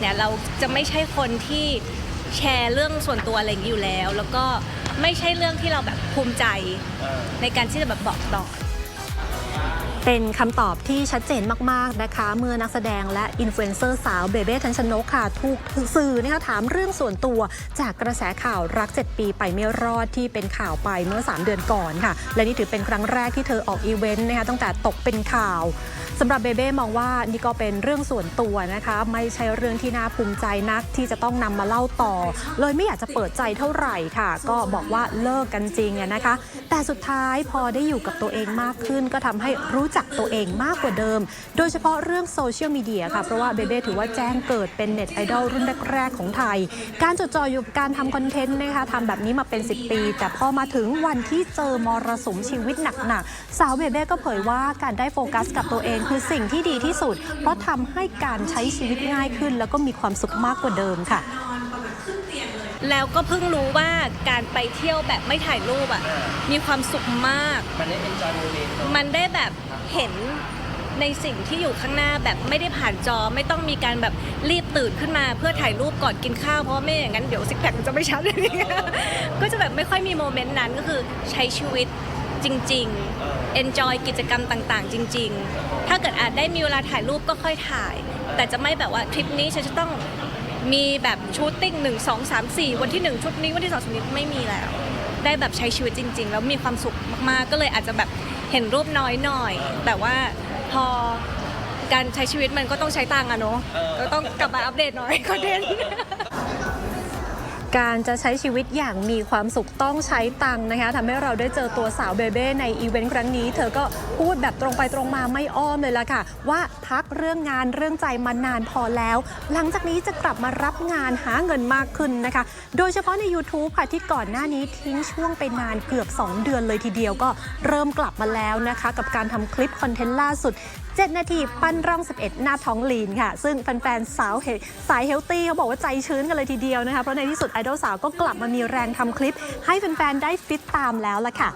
เนี่ยเราจะไม่ใช่คนที่แชร์เรื่องส่วนตัวอะไรอย่างนี้อยู่แล้ว แล้วก็ไม่ใช่เรื่องที่เราแบบภูมิใจในการที่จะแบบบอกต่อ เป็นคำตอบที่ชัดเจนมาก ๆ นะคะ เมื่อนักแสดงและอินฟลูเอนเซอร์สาวเบเบ้ทันชนกค่ะ ถูกสื่อนะคะถามเรื่องส่วนตัวจากกระแสข่าวรัก 7 ปีไปไม่รอดที่เป็นข่าวไปเมื่อ 3 เดือนก่อนค่ะ และนี่ถือเป็นครั้งแรกที่เธอออกอีเวนต์นะคะตั้งแต่ตกเป็นข่าวสำหรับเบเบ้มองว่านี่ก็เป็นเรื่องส่วนตัวนะคะ ไม่ใช่เรื่องที่น่าภูมิใจนักที่จะต้องนำมาเล่าต่อ เลยไม่อยากจะเปิดใจเท่าไหร่ค่ะ ก็บอกว่าเลิกกันจริงนะคะ แต่สุดท้ายพอได้อยู่กับตัวเองมากขึ้นก็ทำให้รู้จักตัวเองมากกว่าเดิม โดยเฉพาะเรื่องโซเชียลมีเดียค่ะ เพราะว่าเบเบ้ถือว่าแจ้งเกิดเป็นเน็ตไอดอลรุ่นแรก ๆ ของไทย การจดจ่ออยู่กับการทำคอนเทนต์นะคะทำแบบนี้มาเป็น 10 ปี แต่พอมาถึงวันที่เจอมรสุมชีวิตหนักๆสาวเบเบ้ก็เผยว่าการได้โฟกัสกับตัวเองคือสิ่งที่ดีที่สุด เพราะทำให้การใช้ชีวิตง่ายขึ้น แล้วก็มีความสุขมากกว่าเดิมค่ะ แล้วก็เพิ่งรู้ว่าการไปเที่ยวแบบไม่ถ่ายรูปอะมีความสุขมาก มันได้ enjoy moment เนอะมันได้แบบเห็นในสิ่งที่อยู่ข้างหน้าแบบไม่ได้ผ่านจอไม่ต้องมีการแบบรีบตื่นขึ้นมาเพื่อถ่ายรูปก่อนกินข้าวเพราะว่าไม่อย่างนั้นเดี๋ยวซิกแพคมันจะไม่ชัดอะไรอย่างเงี้ยก็จะแบบไม่ค่อยมีโมเมนต์นั้นก็คือใช้ชีวิตจริง ๆ enjoy กิจกรรมต่างๆ จริง ๆ ถ้าเกิดอาจได้มีเวลาถ่ายรูปก็ค่อยถ่าย แต่จะไม่แบบว่าทริปนี้ฉันจะต้อง มีแบบชูตติ้งหนึ่งสองสามสี่วันที่หนึ่งชุดนี้วันที่สองชุดนี้ไม่มีแล้ว ได้แบบใช้ชีวิตจริง ๆ แล้วมีความสุขมากๆ ก็เลยอาจจะแบบเห็นรูปน้อยหน่อย แต่ว่าพอการใช้ชีวิตมันก็ต้องใช้ตังค์อะเนาะก็ต้องกลับมาอัปเดตหน่อยคอนเทนต์ การจะใช้ชีวิตอย่างมีความสุขต้องใช้ตังค์นะคะทำให้เราได้เจอตัวสาวเบเบ้ในอีเวนต์ครั้งนี้ เธอก็พูดแบบตรงไปตรงมาไม่อ้อมเลยล่ะค่ะ ว่าพักเรื่องงานเรื่องใจมานานพอแล้ว หลังจากนี้จะกลับมารับงานหาเงินมากขึ้นนะคะ โดยเฉพาะใน YouTube ค่ะที่ก่อนหน้านี้ทิ้งช่วงไปนานเกือบ 2 เดือนเลยทีเดียวก็เริ่มกลับมาแล้วนะคะ กับการทำคลิปคอนเทนต์ล่าสุด7 นาทีปั้นร่อง 11 หน้าท้องลีนค่ะ ซึ่งแฟนๆสาวสายเฮลตี้เขาบอกว่าใจชื้นกันเลยทีเดียวนะคะเพราะในที่สุดดอลสาวก็กลับมามีแรงทำคลิป ให้แฟนๆได้ฟิตตามแล้วล่ะค่ะ